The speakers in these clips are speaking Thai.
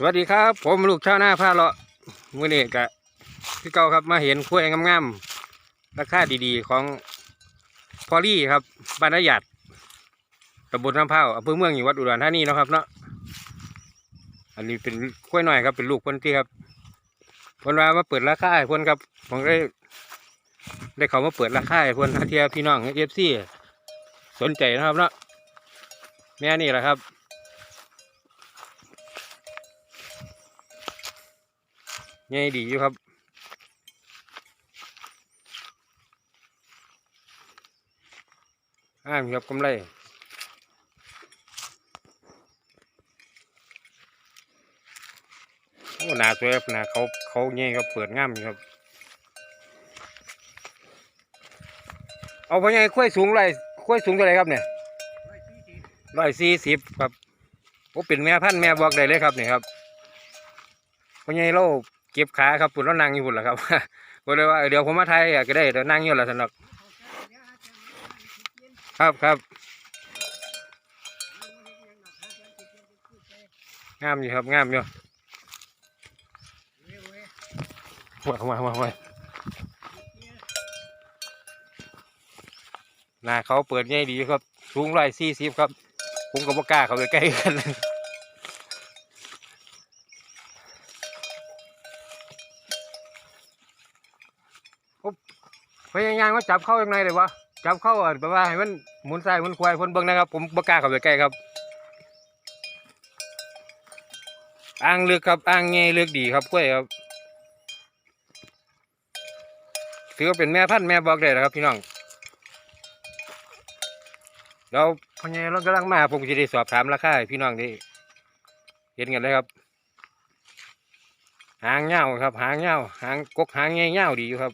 สวัสดีครับ ผมลูกชาวนาพาเลาะมื่อนี้กะพี่เก่าครับมาเห็นกล้วยงามๆราคาดีๆของพอลี่ครับบ้านนาหยัดตำบลน้ำเผาอำเภอเมืองอยู่วัดอุดรธานีนะครับเนาะอันนี้เป็นกล้วยหน่อยครับเป็นลูกคนที่ครับเพิ่นว่ามาเปิดราคาให้เพิ่นครับผมได้ได้เขามาเปิดราคาให้เพิ่นเทียพี่น้องเอฟซีสนใจนะครับเนาะแม่นี่แหละครับ ใหญ่ดีอยู่ครับอ้ามครับกำไรโอ้หนาสวยครับหนาเขาเขาใหญ่ครับเปิดง่ามครับ เอาไปไงคุ้ยสูงไรคุ้ยสูงเท่าไรครับเนี่ยร้อยสี่สิบครับโอ้เป็นแม่พันแม่บอกได้เลยครับเนี่ยครับพ่อใหญ่เรา ก็บขาครับปุ่นแล้วนั่งอยู่ปุ่นแหละครับก็เลยว่าเดี๋ยวผมมาไทยก็ได้เดี๋ยวนั่งอยู่แหละสนุกครับครับงามอยู่ครับงามอยู่ว้าวว้าวว้าวหน้าเขาเปิดง่ายดีครับสูงร้อยสี่สิบครับผมก็บ่กล้าเขาไปใกล้กัน ยายามว่าจับเข้ายังไงเลยวะจับเข้าอะแปลว่าให้มันหมุนซ้ายหมุนขวาให้คนเบิ่งนะครับ ผมบ่กล้าเข้าไปใกล้ครับอ่างเลือกครับอ่างเงยเลือกดีครับกล้วยครับถือว่าเป็นแม่พันธุ์แม่บอกได้นะครับพี่น้องเราพญเรากำลังมาผมจะได้สอบถามราคาพี่น้องได้เห็นกันเลยครับ หางเงาครับ หางเงาหางกกหางเงยเงาดีอยู่ครับ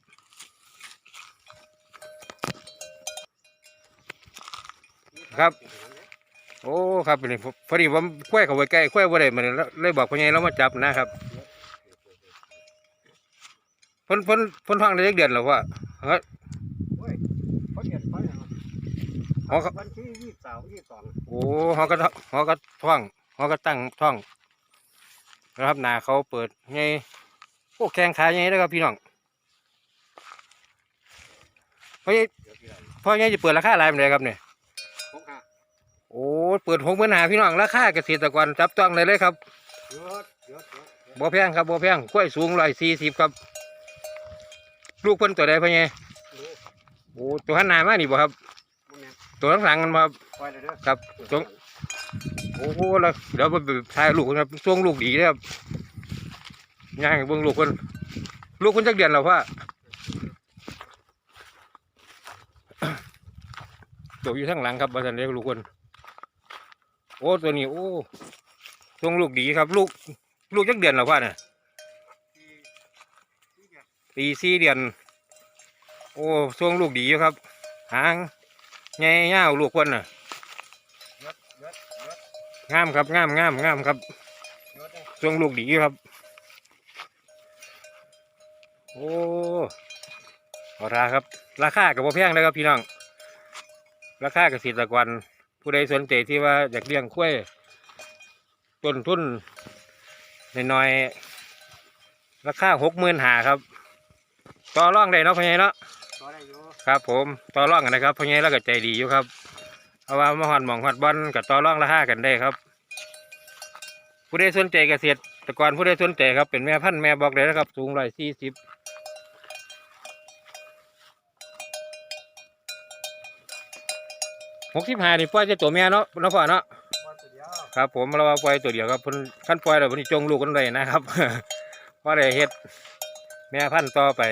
ครับ โอ้ครับนี่พอพอดีผมคุ้ยเขาไว้ใกล้คุ้ยบ่ได้มันเลยบอกพ่อใหญ่เรามาจับนะครับเพ่นเพ่นเพ่นท้องได้จักเดือนแล้วว่าเฮ้ยเฮ้ยเขาเดือดเขาเนี่ยเขาก็วันที่ยี่สิบสามยี่สิบสองโอ้เขาก็เขาก็ท้องเขาก็ตั้งท้องนะครับหนาเขาเปิดไงโอ้แข้งขาไงเด้อครับพี่น้องพ่อใหญ่เดี๋ยวพี่ไรพ่อใหญ่จะเปิดราคาอะไรมันเลยครับเนี่ยหกห้า โอ้เปิดหกหมื่นหาพี่น้องราคาเกษตรกรจับต้องเลยเลยครับเยอะเยอะเยอะเยอะบ่แพงครับบ่แพงกล้วยสูงร้อยสี่สิบครับ ลูกเพิ่นตัวใดพ่อใหญ่ดูโอ้ตัวหันหน้ามานี่บ่ครับมันเนี่ยตัวข้างหลังมันบ่ครับครับตรงโอ้โหแล้วเดี๋ยวไปถ่ายลูกครับช่วงลูกดีเลยครับย่างให้เบิ่งลูกเพิ่นลูกเพิ่นจักเดือนแล้วพ่อตัวอยู่ข้างหลังครับบ่ทันเรียกลูกเพิ่น อ้ตัวนี้ โอ้ช่วงลูกดีครับ ลูก ลูกจักเดือนแล้วพ่อเนี่ยปีสี่เดือน โอ้ช่วงลูกดีอยู่ครับ หางใหญ่ยาวลูกคนน่ะงามครับงามงามงามครับเยอะเลยช่วงลูกดีอยู่ครับ โอ้เอาราครับ ราคากับพ่แพงเลยครับพี่น้อง ราคาเกษตรกร ผู้ใดสนใจที่ว่าอยากเลี้ยงคุ้ยต้นทุนน้อยๆราคาหกหมื่นหาครับ ต่อรองได้เนาะพ่อใหญ่เนาะต่อได้อยู่ครับ ผมต่อรองกันนะครับพ่อใหญ่เราก็ใจดีอยู่ครับเอาว่ามาหอนหมองหอดบอลกับต่อรองราคากันได้ครับ ผู้ใดสนใจเกษตรกรผู้ใดสนใจครับเป็นแม่พันธุ์แม่บอกเลยนะครับ สูงร้อยสี่สิบ หกสิบห้านี่ปล่อยแต่ตัวแม่เนาะน้องพ่อเนาะปล่อยตัวเดียวครับ ผมเราว่าปล่อยตัวเดียวครับเพิ่นขั้นปล่อยแล้วเพิ่นสิจงลูกกันเลยนะครับว่าได้เฮ็ดแม่พันธุ์ต่อไป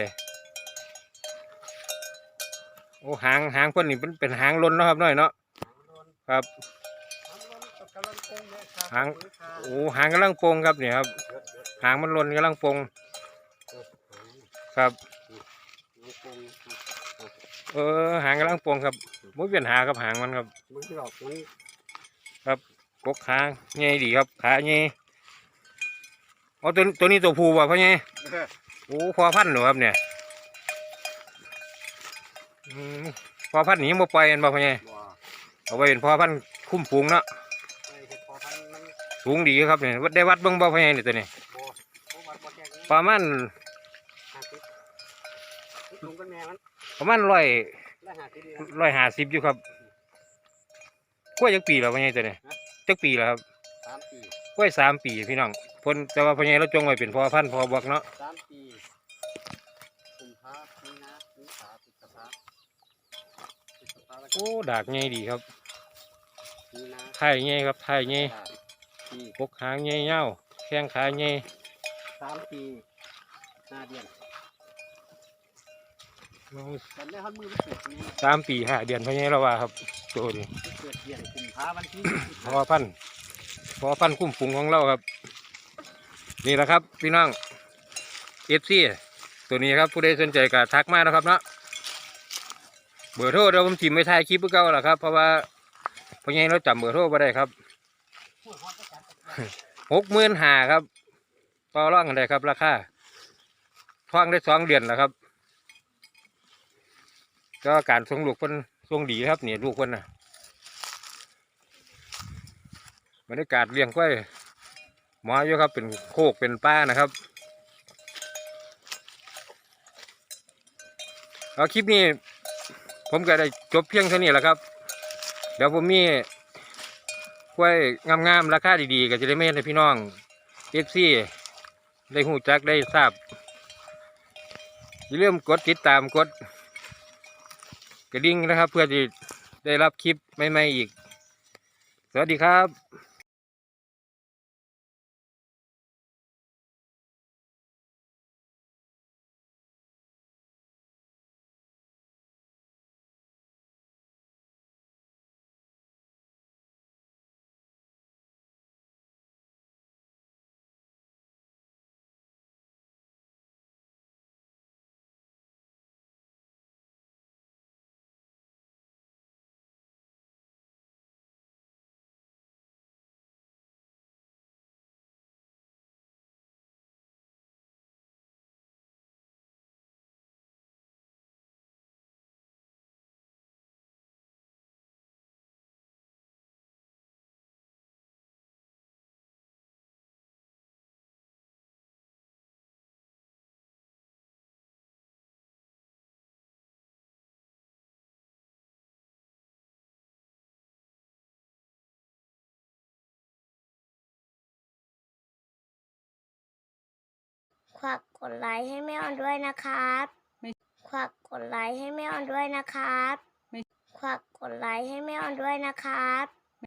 โอ้หางหางเพิ่นนี่เป็นเป็นหางลนเนาะครับน้อยเนาะหางโดนครับหางโดนกำลังโกงเลยครับหางปุ๋ยค่ะโอ้หางกำลังโปงครับเนี่ยครับเยอะเยอะหางมันลนกำลังโปงเยอะครับ หางโกงเออหางกำลังโปงครับมุ้ยเปลี่ยนหาครับหางมันครับมันที่ออกมันกกหางใหญ่ดีครับขาใหญ่อ๋อตัวตัวนี้ตัวผู้บ่พ่อใหญ่เออโอ้พอพันธุ์เหรอครับเนี่ยอืมพอพันธุ์นี้ยังบ่ปล่อยกันบ่พ่อใหญ่บ่เอาไว้เป็นพอพันธุ์คุ้มฟูงเนาะไอ้เห็ดพอพันธุ์มันสูงดีครับเนี่ยวัดได้วัดเบิ่งบ่พ่อใหญ่นี่ตัวนี้โอ้โหวัดบ่แค่นี้ประมาณห้าสิบ นี่ลุงกันแม่มันประมาณร้อยแล้วห้าสิบนี่นะร้อยห้าสิบอยู่ครับกล้วยจักปีแล้วพ่อใหญ่ตัวนี้จักปีแล้วครับสามปีกล้วยสามปีพี่น้องเพิ่นแต่ว่าพ่อใหญ่เราจงไว้เป็นพ่อพันธุ์พ่อบวกเนาะสามปีกุมภามีนาเมษาพฤษภาพฤษภาแล้วก็โอ้ดากใหญ่ดีครับมีนาไข่ใหญ่ครับไข่ใหญ่สามปีพกหางใหญ่เงาวแข้งขาใหญ่สามปีห้าเดือน แต่แม่ฮันมือมันเกิดปีสามปีห้าเดือนเพ่อใหญ่เราว่าครับตัวนี้มันเกิดเดือนกุมภาวันที่พอพันธุ์พอพันธุ์คุ้มฝูงของเราครับ นี่แหละครับ พี่น้องเอฟซีตัวนี้ครับผู้ใดสนใจก็ทักมานะครับเนาะเบอร์โทรเดี๋ยวผมจิ้มไม่ถ่ายคลิปเพื่อเก่าหรอครับ เพราะว่าเพ่อใหญ่เราจำเบอร์โทรไม่ได้ครับหกหมื่นหาครับ ต่อร่องกันได้ครับ ราคาท้องได้สองเดือนแล้วครับ ก็การส่งลูกเพิ่นส่งดีครับเนี่ยลูกเพิ่นนะบรรยากาศเลี้ยงกล้วยหมออยู่ครับเป็นโคกเป็นป้านะครับเอาคลิปนี้ ผมก็ได้จบเพียงเท่านี้แหละครับ เดี๋ยวผมมีกล้วยงามๆราคาดีๆก็จะได้ไม่ให้พี่น้องเอฟซีได้หูจักได้ทราบอย่าลืมกดติดตามกด กระดิ่งนะครับ เพื่อจะได้รับคลิปใหม่ๆอีก สวัสดีครับ ฝากกดไลค์ให้แม่ออนด้วยนะครับฝากกดไลค์ให้แม่ออนด้วยนะครับฝากกดไลค์ให้แม่ออนด้วยนะครับ